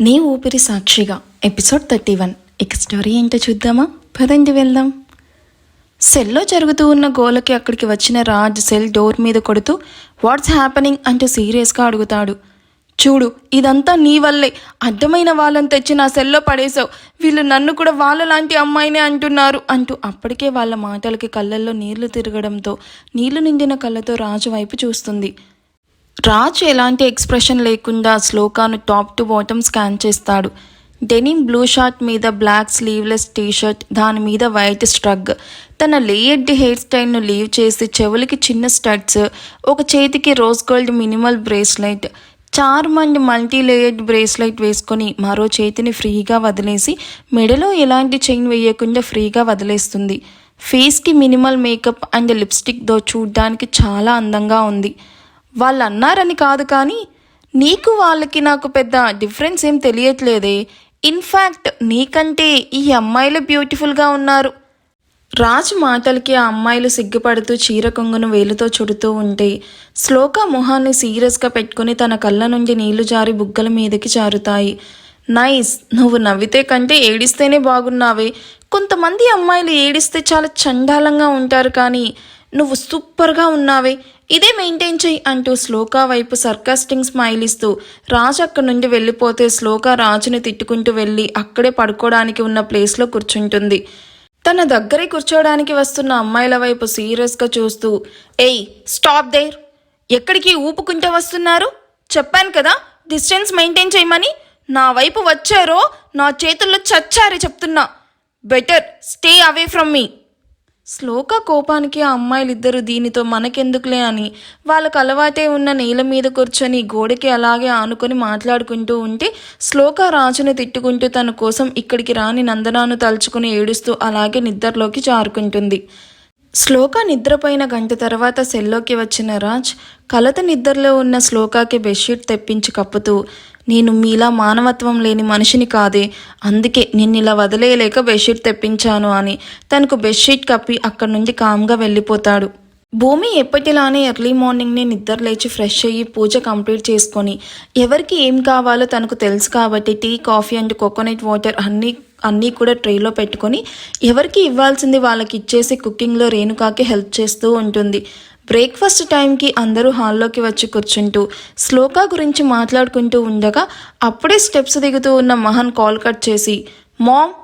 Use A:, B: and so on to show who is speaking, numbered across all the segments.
A: నీ ఊపిరి సాక్షిగా ఎపిసోడ్ థర్టీ వన్ ఇక స్టోరీ ఏంటో చూద్దామా? పదండి వెళ్దాం. సెల్లో జరుగుతూ ఉన్న గోలకి అక్కడికి వచ్చిన రాజ్ సెల్ డోర్ మీద కొడుతూ వాట్స్ హ్యాపెనింగ్ అంటూ సీరియస్గా అడుగుతాడు. చూడు ఇదంతా నీ వల్లే. అడ్డమైన వాళ్ళని తెచ్చి నా సెల్లో పడేశావు. వీళ్ళు నన్ను కూడా వాళ్ళ లాంటి అమ్మాయినే అంటున్నారు అంటూ అప్పటికే వాళ్ళ మాటలకి కళ్ళల్లో నీళ్ళు తిరగడంతో నీళ్ళు నిండిన కళ్ళతో రాజు వైపు చూస్తుంది. రాజ్ ఎలాంటి ఎక్స్ప్రెషన్ లేకుండా శ్లోకాను టాప్ టు బాటమ్ స్కాన్ చేస్తాడు. డెనిమ్ బ్లూ షర్ట్ మీద బ్లాక్ స్లీవ్లెస్ టీషర్ట్ దాని మీద వైట్ స్ట్రగ్. తన లేయర్డ్ హెయిర్ స్టైల్ను లీవ్ చేసి చెవులకి చిన్న స్టడ్స్ ఒక చేతికి rose gold minimal bracelet and multi layered bracelet వేసుకొని మరో చేతిని ఫ్రీగా వదిలేసి మెడలో ఎలాంటి చైన్ వేయకుండా ఫ్రీగా వదిలేస్తుంది. ఫేస్కి మినిమల్ మేకప్ అండ్ లిప్స్టిక్తో చూడ్డానికి చాలా అందంగా ఉంది. వాళ్ళు అన్నారని కాదు కానీ నీకు వాళ్ళకి నాకు పెద్ద డిఫరెన్స్ ఏం తెలియట్లేదే. ఇన్ఫ్యాక్ట్ నీకంటే ఈ అమ్మాయిలు బ్యూటిఫుల్గా ఉన్నారు. రాజు మాటలకి ఆ అమ్మాయిలు సిగ్గుపడుతూ చీర కొంగును వేలుతో చుడుతూ ఉంటే శ్లోక మొహాన్ని సీరియస్గా పెట్టుకుని తన కళ్ళ నుండి నీళ్ళు జారి బుగ్గల మీదకి జారుతాయి. నైస్ నువ్వు నవ్వితే కంటే ఏడిస్తేనే బాగున్నావే. కొంతమంది అమ్మాయిలు ఏడిస్తే చాలా చండాలంగా ఉంటారు కానీ నువ్వు సూపర్గా ఉన్నావే. ఇదే మెయింటైన్ చెయ్యి అంటూ శ్లోక వైపు సర్కాస్టింగ్ స్మైల్ ఇస్తూ రాజు అక్కడి నుండి వెళ్ళిపోతే శ్లోక రాజుని తిట్టుకుంటూ వెళ్ళి అక్కడే పడుకోవడానికి ఉన్న ప్లేస్లో కూర్చుంటుంది. తన దగ్గరే కూర్చోడానికి వస్తున్న అమ్మాయిల వైపు సీరియస్గా చూస్తూ ఏయ్ స్టాప్ దేర్. ఎక్కడికి ఊపుకుంటూ వస్తున్నారు? చెప్పాను కదా డిస్టెన్స్ మెయింటైన్ చేయమని. నా వైపు వచ్చారో నా చేతుల్లో చచ్చారే చెప్తున్నా. Better stay away from me. Shloka కోపానికి ఆ అమ్మాయిలిద్దరూ దీనితో మనకెందుకులే అని వాళ్ళకు అలవాటే ఉన్న నేల మీద కూర్చొని గోడకి అలాగే ఆనుకొని మాట్లాడుకుంటూ ఉంటే శ్లోక రాజును తిట్టుకుంటూ తన కోసం ఇక్కడికి రాని నందనాను తలుచుకుని ఏడుస్తూ అలాగే నిద్రలోకి జారుకుంటుంది. శ్లోక నిద్రపోయిన గంట తర్వాత సెల్లోకి వచ్చిన రాజ్ కలత నిద్రలో ఉన్న శ్లోకాకి బెడ్షీట్ తెప్పించి కప్పుతూ నేను మీలా మానవత్వం లేని మనిషిని కాదే. అందుకే నిన్ను ఇలా వదిలేయలేక బెడ్షీట్ తెప్పించాను అని. తనకు బెడ్షీట్ కప్పి అక్కడి నుండి కామ్గా వెళ్ళిపోతాడు. భూమి ఎప్పటిలానే ఎర్లీ మార్నింగ్నే నిద్ర లేచి ఫ్రెష్ అయ్యి పూజ కంప్లీట్ చేసుకొని. ఎవరికి ఏం కావాలో తనకు తెలుసు కాబట్టి tea coffee and coconut water అన్నీ అన్నీ కూడా ట్రేలో పెట్టుకొని ఎవరికి ఇవ్వాల్సింది వాళ్ళకి ఇచ్చేసి కుకింగ్లో రేణుకాకి హెల్ప్ చేస్తూ ఉంటుంది. బ్రేక్ఫాస్ట్ టైంకి అందరూ హాల్లోకి వచ్చి కూర్చుంటూ శ్లోక గురించి మాట్లాడుకుంటూ ఉండగా అప్పుడే స్టెప్స్ దిగుతూ ఉన్న మహన్ కాల్ కట్ చేసి మామ్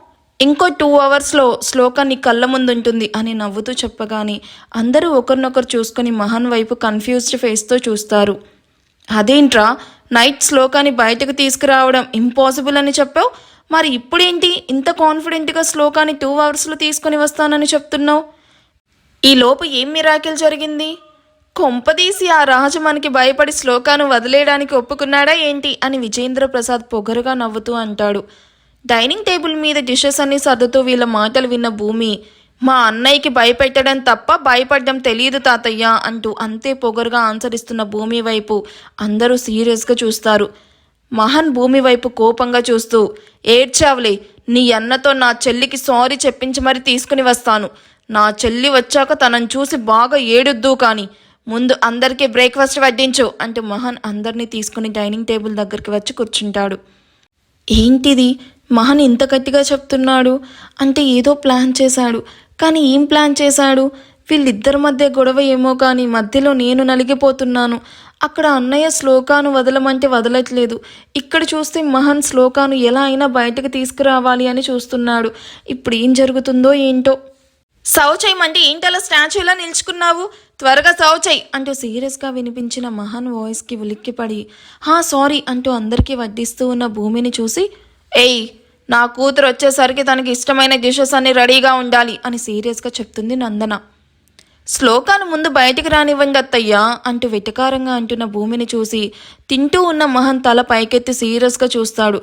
A: ఇంకో టూ అవర్స్లో శ్లోక నీ కళ్ళ ముందుంటుంది అని నవ్వుతూ చెప్పగానే అందరూ ఒకరినొకరు చూసుకొని మహన్ వైపు కన్ఫ్యూజ్డ్ ఫేస్తో చూస్తారు. అదేంట్రా నైట్ శ్లోకాన్ని బయటకు తీసుకురావడం ఇంపాసిబుల్ అని చెప్పావు? మరి ఇప్పుడేంటి ఇంత కాన్ఫిడెంట్గా శ్లోకాన్ని టూ అవర్స్లో తీసుకొని వస్తానని చెప్తున్నావు? ఈ లోపు ఏం మిరాకిల్ జరిగింది? కొంపదీసి ఆ రాజు మనకి భయపడి శ్లోకాను వదిలేయడానికి ఒప్పుకున్నాడా ఏంటి? అని విజేంద్ర ప్రసాద్ పొగరుగా నవ్వుతూ అంటాడు. డైనింగ్ టేబుల్ మీద డిషెస్ అన్ని సర్దుతూ వీళ్ళ మాటలు విన్న భూమి మా అన్నయ్యకి భయపెట్టడం తప్ప భయపడడం తెలియదు తాతయ్య అంటూ అంతే పొగరుగా ఆన్సర్ ఇస్తున్న భూమి వైపు అందరూ సీరియస్గా చూస్తారు. మహన్ భూమి వైపు కోపంగా చూస్తూ ఏడ్చావులే నీ అన్నతో నా చెల్లికి సారీ చెప్పించి మరి తీసుకుని వస్తాను. నా చెల్లి వచ్చాక తనని చూసి బాగా ఏడుద్దు కానీ ముందు అందరికీ బ్రేక్ఫాస్ట్ వడ్డించు అంటూ మహన్ అందరినీ తీసుకుని డైనింగ్ టేబుల్ దగ్గరికి వచ్చి కూర్చుంటాడు. ఏంటిది? మహన్ ఇంత గట్టిగా చెప్తున్నాడు? అంటే ఏదో ప్లాన్ చేశాడు. కానీ ఏం ప్లాన్ చేశాడు? వీళ్ళిద్దరి మధ్య గొడవ ఏమో కానీ మధ్యలో నేను నలిగిపోతున్నాను. అక్కడ అన్నయ్య శ్లోకాను వదలమంటే వదలట్లేదు. ఇక్కడ చూస్తే మహన్ శ్లోకాను ఎలా అయినా బయటకు తీసుకురావాలి అని చూస్తున్నాడు. ఇప్పుడు ఏం జరుగుతుందో ఏంటో సౌ చేయమంటే ఏంటలా స్టాచ్యూలా నిల్చుకున్నావు? త్వరగా సౌ అంటూ సీరియస్గా వినిపించిన మహాన్ వాయిస్కి ఉలిక్కిపడి హా సారీ అంటూ అందరికీ వడ్డిస్తూ ఉన్న భూమిని చూసి ఏయ్ నా కూతురు వచ్చేసరికి తనకి ఇష్టమైన డిషెస్ అన్ని రెడీగా ఉండాలి అని సీరియస్గా చెప్తుంది నందన. శ్లోకాను ముందు బయటికి రానివ్వండి అత్తయ్యా అంటూ వెటకారంగా అంటున్న భూమిని చూసి తింటూ ఉన్న మహన్ తల పైకెత్తి సీరియస్గా చూస్తాడు.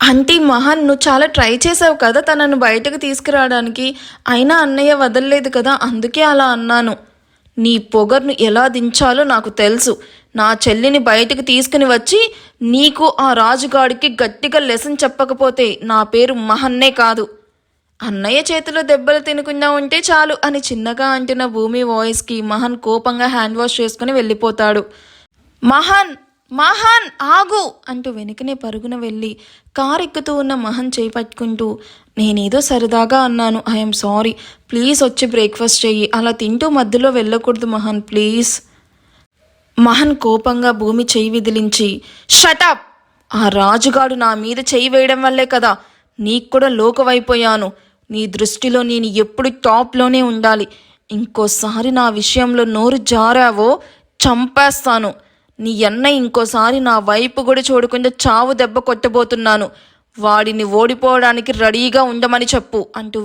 A: అంటే మహాన్ నువ్వు చాలా ట్రై చేసావు కదా తనను బయటకు తీసుకురావడానికి. అయినా అన్నయ్య వదలలేదు కదా అందుకే అలా అన్నాను. నీ పొగర్ను ఎలా దించాలో నాకు తెలుసు. నా చెల్లిని బయటకు తీసుకుని వచ్చి నీకు ఆ రాజుగాడికి గట్టిగా లెసన్ చెప్పకపోతే నా పేరు మహన్నే కాదు. అన్నయ్య చేతిలో దెబ్బలు తినకుండా ఉంటే చాలు అని చిన్నగా అంటున్న భూమి వాయిస్కి మహన్ కోపంగా హ్యాండ్ వాష్ చేసుకుని వెళ్ళిపోతాడు. మహన్! మహాన్ ఆగు! అంటూ వెనుకనే పరుగున వెళ్ళి కారు ఎక్కుతూ ఉన్న మహన్ చేయి పట్టుకుంటూ నేనేదో సరదాగా అన్నాను ఐఎమ్ సారీ ప్లీజ్ వచ్చి బ్రేక్ఫాస్ట్ చెయ్యి. అలా తింటూ మధ్యలో వెళ్ళకూడదు మహన్ ప్లీజ్ మహన్ కోపంగా భూమి చేయి విదిలించి షటప్ ఆ రాజుగాడు నా మీద చేయి వేయడం వల్లే కదా నీకు కూడా లోకవైపోయాను నీ దృష్టిలో నేను ఎప్పుడు టాప్లోనే ఉండాలి. ఇంకోసారి నా విషయంలో నోరు జారావో చంపేస్తాను. నీ అన్న ఇంకోసారి నా వైపు కూడా చూడకుండా చావు దెబ్బ కొట్టబోతున్నాను. వాడిని ఓడిపోవడానికి రెడీగా ఉండమని చెప్పు అంటూ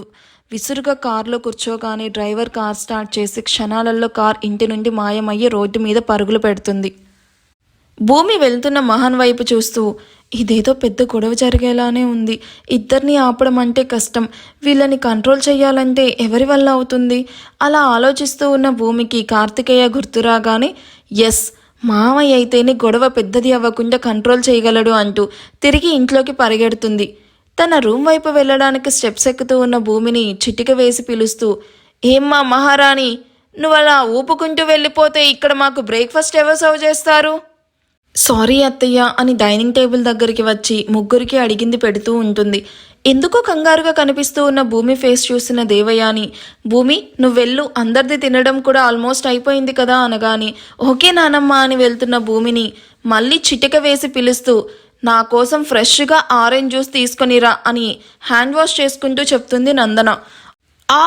A: విసురుగా కారులో కూర్చోగానే డ్రైవర్ కార్ స్టార్ట్ చేసి క్షణాలలో కార్ ఇంటి నుండి మాయమయ్యి రోడ్డు మీద పరుగులు పెడుతుంది. భూమి వెళ్తున్న మహాన్ వైపు చూస్తూ ఇదేదో పెద్ద గొడవ జరిగేలానే ఉంది. ఇద్దరిని ఆపడం అంటే కష్టం. వీళ్ళని కంట్రోల్ చేయాలంటే ఎవరి వల్ల అవుతుంది? అలా ఆలోచిస్తూ ఉన్న భూమికి కార్తికేయ గుర్తురాగానే ఎస్ మామయ్య అయితేనే గొడవ పెద్దది అవ్వకుండా కంట్రోల్ చేయగలడు అంటూ తిరిగి ఇంట్లోకి పరిగెడుతుంది. తన రూమ్ వైపు వెళ్ళడానికి స్టెప్స్ ఎక్కుతూ ఉన్న భూమిని చిటిక వేసి పిలుస్తూ ఏమ్మా మహారాణి నువ్వు అలా ఊపుకుంటూ వెళ్ళిపోతే ఇక్కడ మాకు బ్రేక్ఫాస్ట్ ఎవరు సర్వ్ చేస్తారు? సారీ అత్తయ్య అని డైనింగ్ టేబుల్ దగ్గరికి వచ్చి ముగ్గురికి అడిగింది పెడుతూ ఉంటుంది. ఎందుకో కంగారుగా కనిపిస్తూ ఉన్న భూమి ఫేస్ చూసిన దేవయాని భూమి నువ్వు వెళ్ళు అందరిది తినడం కూడా ఆల్మోస్ట్ అయిపోయింది కదా అనగాని ఓకే నానమ్మ అని వెళ్తున్న భూమిని మళ్ళీ చిటిక వేసి పిలుస్తూ నా కోసం ఫ్రెష్గా ఆరెంజ్ జ్యూస్ తీసుకొనిరా అని హ్యాండ్ వాష్ చేసుకుంటూ చెప్తుంది నందన. ఆ!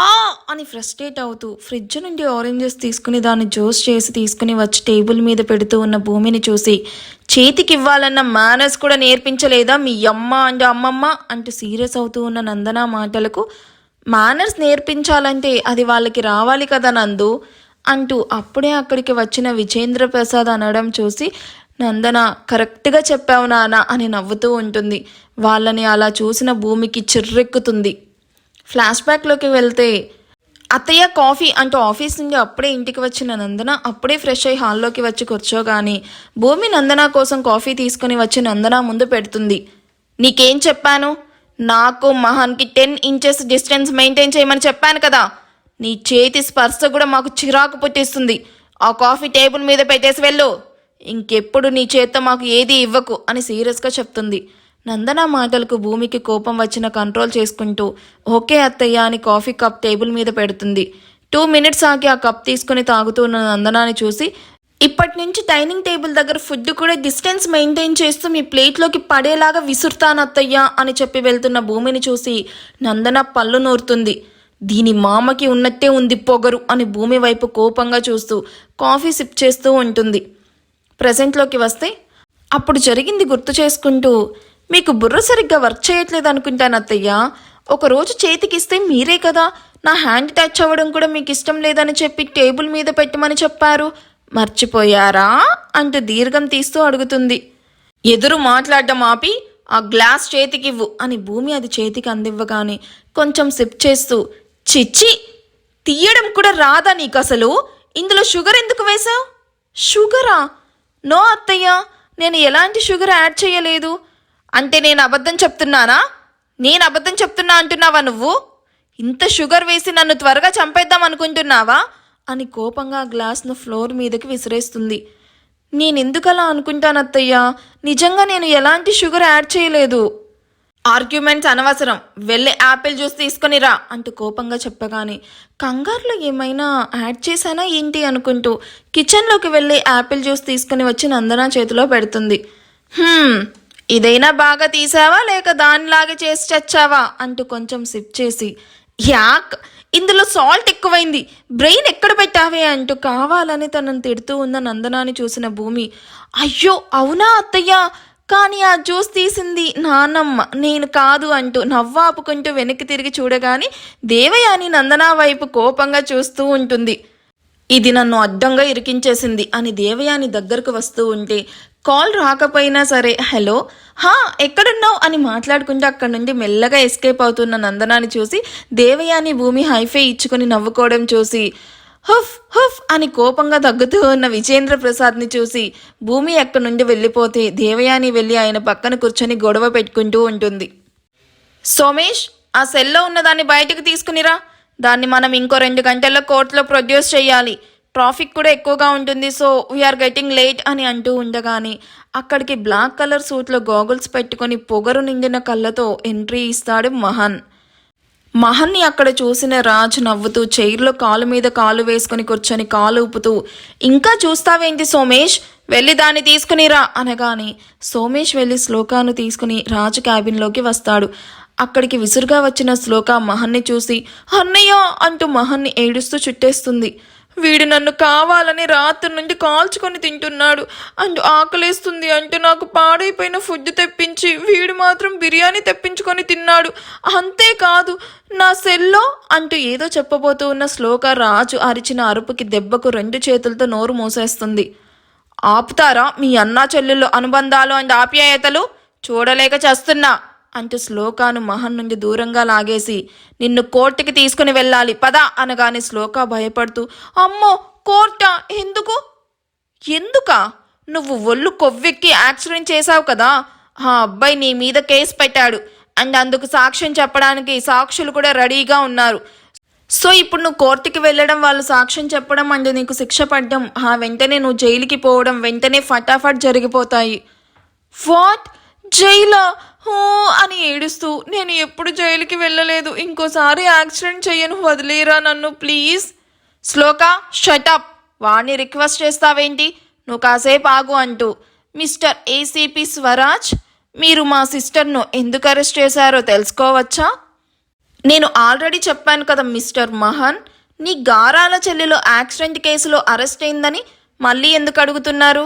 A: అని ఫ్రస్ట్రేట్ అవుతూ ఫ్రిడ్జ్ నుండి ఆరెంజెస్ తీసుకుని దాన్ని జ్యూస్ చేసి తీసుకుని వచ్చి టేబుల్ మీద పెడుతూ ఉన్న భూమిని చూసి చేతికి ఇవ్వాలన్న మేనర్స్ కూడా నేర్పించలేదా మీ అమ్మ అండ్ అమ్మమ్మ? అంటూ సీరియస్ అవుతూ ఉన్న నందన మాటలకు మేనర్స్ నేర్పించాలంటే అది వాళ్ళకి రావాలి కదా నందు? అంటూ అప్పుడే అక్కడికి వచ్చిన విజేంద్ర ప్రసాద్ అనడం చూసి నందన కరెక్ట్గా చెప్పావు నాన్న అని నవ్వుతూ ఉంటుంది. వాళ్ళని అలా చూసిన భూమికి చిర్రెక్కుతుంది. ఫ్లాష్ బ్యాక్లోకి వెళ్తే అత్తయ్య కాఫీ అంటూ ఆఫీస్ నుండి అప్పుడే ఇంటికి వచ్చిన నందన అప్పుడే ఫ్రెష్ అయ్యి హాల్లోకి వచ్చి కూర్చోగాని భూమి నందన కోసం కాఫీ తీసుకుని వచ్చి నందన ముందు పెడుతుంది. నీకేం చెప్పాను? నాకు మహాన్కి టెన్ ఇంచెస్ డిస్టెన్స్ మెయింటైన్ చేయమని చెప్పాను కదా. నీ చేతి స్పర్శ కూడా మాకు చిరాకు పుట్టిస్తుంది. ఆ కాఫీ టేబుల్ మీద పెట్టేసి వెళ్ళు. ఇంకెప్పుడు నీ చేత్తో మాకు ఏది ఇవ్వకు అని సీరియస్గా చెప్తుంది. నందన మాటలకు భూమికి కోపం వచ్చిన కంట్రోల్ చేసుకుంటూ ఓకే అత్తయ్య అని కాఫీ కప్ టేబుల్ మీద పెడుతుంది. టూ మినిట్స్ ఆగి ఆ కప్ తీసుకుని తాగుతున్న నందనాని చూసి ఇప్పటి నుంచి డైనింగ్ టేబుల్ దగ్గర ఫుడ్ కూడా డిస్టెన్స్ మెయింటైన్ చేస్తూ మీ ప్లేట్లోకి పడేలాగా విసురుతాను అత్తయ్య అని చెప్పి వెళ్తున్న భూమిని చూసి నందన పళ్ళు నూరుతుంది. దీని మామకి ఉన్నట్టే ఉంది పొగరు అని భూమి వైపు కోపంగా చూస్తూ కాఫీ సిప్ చేస్తూ ఉంటుంది. ప్రజెంట్లోకి వస్తే అప్పుడు జరిగింది గుర్తు చేసుకుంటూ మీకు బుర్ర సరిగ్గా వర్క్ చేయట్లేదు అనుకుంటాను అత్తయ్య. ఒకరోజు చేతికిస్తే మీరే కదా. నా హ్యాండ్ టచ్ అవ్వడం కూడా మీకు ఇష్టం లేదని చెప్పి టేబుల్ మీద పెట్టమని చెప్పారు. మర్చిపోయారా? అంటూ దీర్ఘం తీస్తూ అడుగుతుంది. ఎదురు మాట్లాడడం ఆపి ఆ గ్లాస్ చేతికివ్వు అని భూమి అది చేతికి అందివ్వగానే కొంచెం సిప్ చేస్తూ చిచ్చి తీయడం కూడా రాదా నీకు అసలు? ఇందులో షుగర్ ఎందుకు వేశావు? షుగరా? నో అత్తయ్య నేను ఎలాంటి షుగర్ యాడ్ చేయలేదు. అంటే నేను అబద్ధం చెప్తున్నానా? నేను అబద్ధం చెప్తున్నా అంటున్నావా నువ్వు? ఇంత షుగర్ వేసి నన్ను త్వరగా చంపేద్దాం అనుకుంటున్నావా? అని కోపంగా గ్లాస్ను ఫ్లోర్ మీదకి విసిరేస్తుంది. నేనెందుకలా అనుకుంటాను అత్తయ్యా నిజంగా నేను ఎలాంటి షుగర్ యాడ్ చేయలేదు. ఆర్గ్యుమెంట్స్ అనవసరం. వెళ్ళి యాపిల్ జ్యూస్ తీసుకొని రా అంటూ కోపంగా చెప్పగానే కంగారులో ఏమైనా యాడ్ చేశానా ఏంటి అనుకుంటూ కిచెన్లోకి వెళ్ళి యాపిల్ జ్యూస్ తీసుకుని వచ్చి నందన చేతిలో పెడుతుంది. ఇదైనా బాగా తీసావా లేక దానిలాగే చేసి చచ్చావా అంటూ కొంచెం సిప్ చేసి యాక్ ఇందులో సాల్ట్ ఎక్కువైంది బ్రెయిన్ ఎక్కడ పెట్టావే అంటూ కావాలని తనను తిడుతూ ఉన్న నందనాన్ని చూసిన భూమి అయ్యో అవునా అత్తయ్య? కానీ ఆ జ్యూస్ తీసింది నానమ్మ నేను కాదు అంటూ నవ్వాపుకుంటూ వెనక్కి తిరిగి చూడగానే దేవయాని నందనా వైపు కోపంగా చూస్తూ ఉంటుంది. ఇది నన్ను అడ్డంగా ఇరికించేసింది అని దేవయాని దగ్గరకు వస్తూ ఉంటే కాల్ రాకపోయినా సరే హలో హా ఎక్కడున్నావు? అని మాట్లాడుకుంటూ అక్కడి నుండి మెల్లగా ఎస్కేప్ అవుతున్న నందనాన్ని చూసి దేవయాని భూమి హైఫై ఇచ్చుకుని నవ్వుకోవడం చూసి హుఫ్ హుఫ్ అని కోపంగా తగ్గుతూ ఉన్న విజేంద్ర ప్రసాద్ని చూసి భూమి అక్కడి నుండి వెళ్ళిపోతే దేవయాని వెళ్ళి ఆయన పక్కన కూర్చొని గొడవ పెట్టుకుంటూ ఉంటుంది. సోమేష్ ఆ సెల్లో ఉన్న దాన్ని బయటకు తీసుకునిరా. దాన్ని మనం ఇంకో రెండు గంటల్లో కోర్టులో ప్రొడ్యూస్ చేయాలి ట్రాఫిక్ కూడా ఎక్కువగా ఉంటుంది. సో వీఆర్ గెటింగ్ లేట్ అని అంటూ ఉండగానే అక్కడికి బ్లాక్ కలర్ సూట్లో గాగుల్స్ పెట్టుకొని పొగరు నిండిన కళ్ళతో ఎంట్రీ ఇస్తాడు మహన్. మహన్ని అక్కడ చూసిన రాజ్ నవ్వుతూ చైర్లో కాలు మీద కాలు వేసుకుని కూర్చొని కాలు ఊపుతూ ఇంకా చూస్తావేంటి సోమేష్? వెళ్ళి దాన్ని తీసుకునిరా అనగానే సోమేష్ వెళ్ళి శ్లోకాను తీసుకుని రాజు క్యాబిన్లోకి వస్తాడు. అక్కడికి విసురుగా వచ్చిన శ్లోక మహన్ని చూసి అన్నయ్య అంటూ మహన్ని ఏడుస్తూ చుట్టేస్తుంది. వీడు నన్ను కావాలని రాత్రి నుండి కాల్చుకొని తింటున్నాడు. అండ్ ఆకలేస్తుంది. అంటూ నాకు పాడైపోయిన ఫుడ్ తెప్పించి వీడు మాత్రం బిర్యానీ తెప్పించుకొని తిన్నాడు. అంతేకాదు నా సెల్లో అంటూ ఏదో చెప్పబోతూ ఉన్న శ్లోక రాజు అరిచిన అరుపుకి దెబ్బకు రెండు చేతులతో నోరు మూసేస్తుంది. ఆపుతారా మీ అన్నా చెల్లెళ్ళు అనుబంధాలు అండ్ ఆప్యాయతలు? చూడలేక చేస్తున్నా. అంటూ శ్లోకాను మహన్ నుండి దూరంగా లాగేసి నిన్ను కోర్టుకి తీసుకుని వెళ్ళాలి పద అనగానే శ్లోక భయపడుతూ అమ్మో కోర్టా? ఎందుకు? ఎందుకా? నువ్వు ఒళ్ళు కొవ్వెక్కి యాక్సిడెంట్ చేశావు కదా? ఆ అబ్బాయి నీ మీద కేసు పెట్టాడు. అండ్ అందుకు సాక్ష్యం చెప్పడానికి సాక్షులు కూడా రెడీగా ఉన్నారు. సో ఇప్పుడు నువ్వు కోర్టుకి వెళ్ళడం వాళ్ళు సాక్ష్యం చెప్పడం అండ్ నీకు శిక్ష పడ్డం ఆ వెంటనే నువ్వు జైలుకి పోవడం వెంటనే ఫటాఫట్ జరిగిపోతాయి. వాట్? జైలా? హో అని ఏడుస్తూ నేను ఎప్పుడు జైలుకి వెళ్ళలేదు. ఇంకోసారి యాక్సిడెంట్ చేయను వదిలేరా నన్ను ప్లీజ్. శ్లోక షటప్ వాణ్ణి రిక్వెస్ట్ చేస్తావేంటి? నువ్వు కాసేపు ఆగు అంటూ మిస్టర్ ఏసీపీ స్వరాజ్ మీరు మా సిస్టర్ను ఎందుకు అరెస్ట్ చేశారో తెలుసుకోవచ్చా? నేను ఆల్రెడీ చెప్పాను కదా మిస్టర్ మహన్ నీ గారాల చెల్లెలో యాక్సిడెంట్ కేసులో అరెస్ట్ అయిందని మళ్ళీ ఎందుకు అడుగుతున్నారు?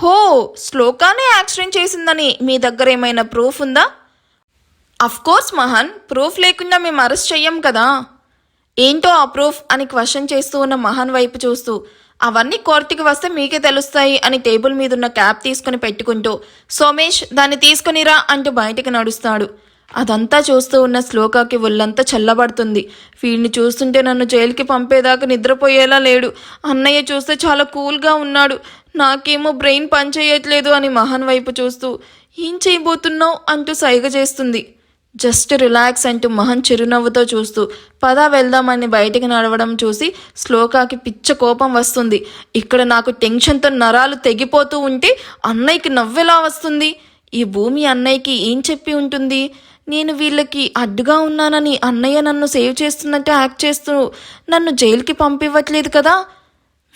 A: హో శ్లోకానే యాక్సిడెంట్ చేసిందని మీ దగ్గర ఏమైనా ప్రూఫ్ ఉందా? అఫ్కోర్స్ మహన్ ప్రూఫ్ లేకుండా మేము అరెస్ట్ చెయ్యం కదా. ఏంటో ఆ ప్రూఫ్ అని క్వశ్చన్ చేస్తూ ఉన్న మహన్ వైపు చూస్తూ అవన్నీ కోర్టుకి వస్తే మీకే తెలుస్తాయి అని టేబుల్ మీద ఉన్న క్యాప్ తీసుకుని పెట్టుకుంటూ సోమేష్ దాన్ని తీసుకునిరా అంటూ బయటికి నడుస్తాడు. అదంతా చూస్తూ ఉన్న శ్లోకాకి ఒళ్ళంతా చల్లబడుతుంది. వీడిని చూస్తుంటే నన్ను జైలుకి పంపేదాకా నిద్రపోయేలా లేడు. అన్నయ్య చూస్తే చాలా కూల్గా ఉన్నాడు. నాకేమో బ్రెయిన్ పనిచేయట్లేదు అని మహన్ వైపు చూస్తూ ఏం చేయబోతున్నావు? అంటూ సైగ చేస్తుంది. జస్ట్ రిలాక్స్ అంటూ మహన్ చిరునవ్వుతో చూస్తూ పదా వెళ్దామని బయటికి నడవడం చూసి శ్లోకాకి పిచ్చ కోపం వస్తుంది. ఇక్కడ నాకు టెన్షన్తో నరాలు తెగిపోతూ ఉంటే అన్నయ్యకి నవ్వెలా వస్తుంది? ఈ భూమి అన్నయ్యకి ఏం చెప్పి ఉంటుంది? నేను వీళ్ళకి అడ్డుగా ఉన్నానని అన్నయ్య నన్ను సేవ్ చేస్తున్నట్టు యాక్ట్ చేస్తూ నన్ను జైలుకి పంపివ్వట్లేదు కదా?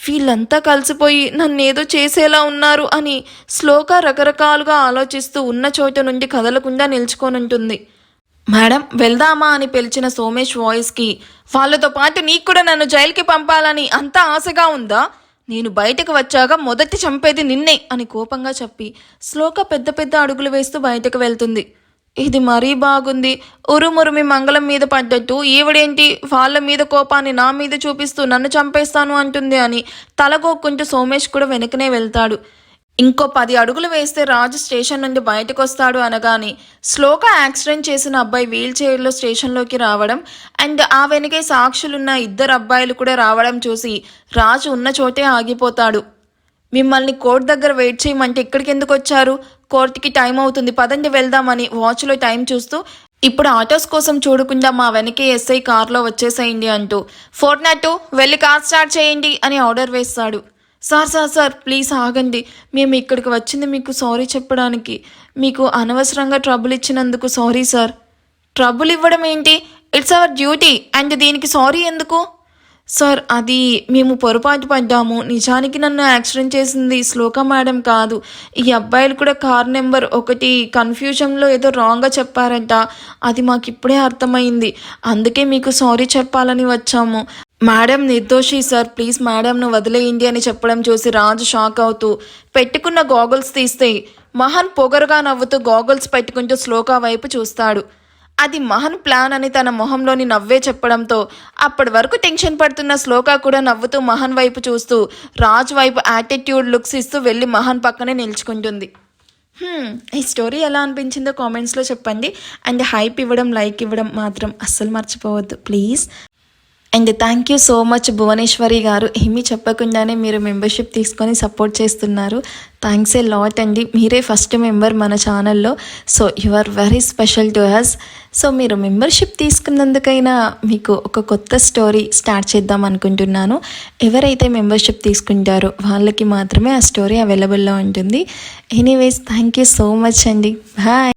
A: వీళ్ళంతా కలిసిపోయి నన్నేదో చేసేలా ఉన్నారు అని శ్లోక రకరకాలుగా ఆలోచిస్తూ ఉన్న చోట నుండి కదలకుండా నిల్చుకొనుంటుంది. మేడం వెళ్దామా? అని పిలిచిన సోమేష్ వాయిస్కి వాళ్ళతో పాటు నీకు కూడా నన్ను జైలుకి పంపాలని అంత ఆశగా ఉందా? నేను బయటకు వచ్చాక మొదటి చంపేది నిన్నే అని కోపంగా చెప్పి శ్లోక పెద్ద పెద్ద అడుగులు వేస్తూ బయటకు వెళ్తుంది. ఇది మరీ బాగుంది. ఉరుమురుమి మంగళం మీద పడ్డట్టు ఈవిడేంటి వాళ్ళ మీద కోపాన్ని నా మీద చూపిస్తూ నన్ను చంపేస్తాను అంటుంది అని తలగోక్కుంటూ సోమేష్ కూడా వెనకనే వెళ్తాడు. ఇంకో పది అడుగులు వేస్తే రాజు స్టేషన్ నుండి బయటకు వస్తాడు అనగానే శ్లోక యాక్సిడెంట్ చేసిన అబ్బాయి వీల్ చైర్లో స్టేషన్లోకి రావడం అండ్ ఆ వెనకే సాక్షులున్న ఇద్దరు అబ్బాయిలు కూడా రావడం చూసి రాజు ఉన్న చోటే ఆగిపోతాడు. మిమ్మల్ని కోర్టు దగ్గర వెయిట్ చేయమంటే ఇక్కడికి ఎందుకు వచ్చారు? కోర్టుకి టైం అవుతుంది. పదండి వెళ్దామని వాచ్లో టైం చూస్తూ ఇప్పుడు ఆటోస్ కోసం చూడకుండా మా వెనకే ఎస్ఐ కార్లో వచ్చేసేయండి అంటూ ఫోర్ నాట్ వెళ్ళి కార్ స్టార్ట్ చేయండి అని ఆర్డర్ వేస్తాడు. సార్ సార్ సార్ ప్లీజ్ ఆగండి. మేము ఇక్కడికి వచ్చింది మీకు సారీ చెప్పడానికి. మీకు అనవసరంగా ట్రబుల్ ఇచ్చినందుకు సారీ సార్. ట్రబుల్ ఇవ్వడం ఏంటి? It's our duty. అండ్ దీనికి సారీ ఎందుకు? సార్ అది మేము పొరపాటు పడ్డాము. నిజానికి నన్ను యాక్సిడెంట్ చేసింది శ్లోక మేడం కాదు. ఈ అబ్బాయిలు కూడా కార్ నెంబర్ ఒకటి కన్ఫ్యూజన్లో ఏదో రాంగ్గా చెప్పారంట. అది మాకు ఇప్పుడే అర్థమైంది. అందుకే మీకు సారీ చెప్పాలని వచ్చాము. మేడం నిర్దోషి సార్ ప్లీజ్ మేడంను వదిలేయండి అని చెప్పడం చూసి రాజు షాక్ అవుతూ పెట్టుకున్న గాగుల్స్ తీస్తే. మహన్ పొగరుగా నవ్వుతూ గాగుల్స్ పెట్టుకుంటూ శ్లోక వైపు చూస్తాడు. అది మహన్ ప్లాన్ అని తన మొహంలోని నవ్వే చెప్పడంతో అప్పటి వరకు టెన్షన్ పడుతున్న శ్లోక కూడా నవ్వుతూ మహన్ వైపు చూస్తూ రాజ్ వైపు యాటిట్యూడ్ లుక్స్ ఇస్తూ వెళ్ళి మహన్ పక్కనే నిల్చుకుంటుంది. ఈ స్టోరీ ఎలా అనిపించిందో కామెంట్స్లో చెప్పండి. అండ్ హైప్ ఇవ్వడం లైక్ ఇవ్వడం మాత్రం అస్సలు మర్చిపోవద్దు. Please and thank you so much Bhuvaneshwari garu. ఏమీ చెప్పకుండానే మీరు మెంబర్షిప్ తీసుకొని సపోర్ట్ చేస్తున్నారు. థ్యాంక్స్ ఏ లాట్ అండి. మీరే ఫస్ట్ మెంబర్ మన ఛానల్లో so you are very special to us so మీరు మెంబర్షిప్ తీసుకున్నందుకైనా మీకు ఒక కొత్త స్టోరీ స్టార్ట్ చేద్దాం అనుకుంటున్నాను. ఎవరైతే మెంబర్షిప్ తీసుకుంటారో వాళ్ళకి మాత్రమే ఆ స్టోరీ అవైలబుల్లో ఉంటుంది. Anyways thank you so much అండి. బాయ్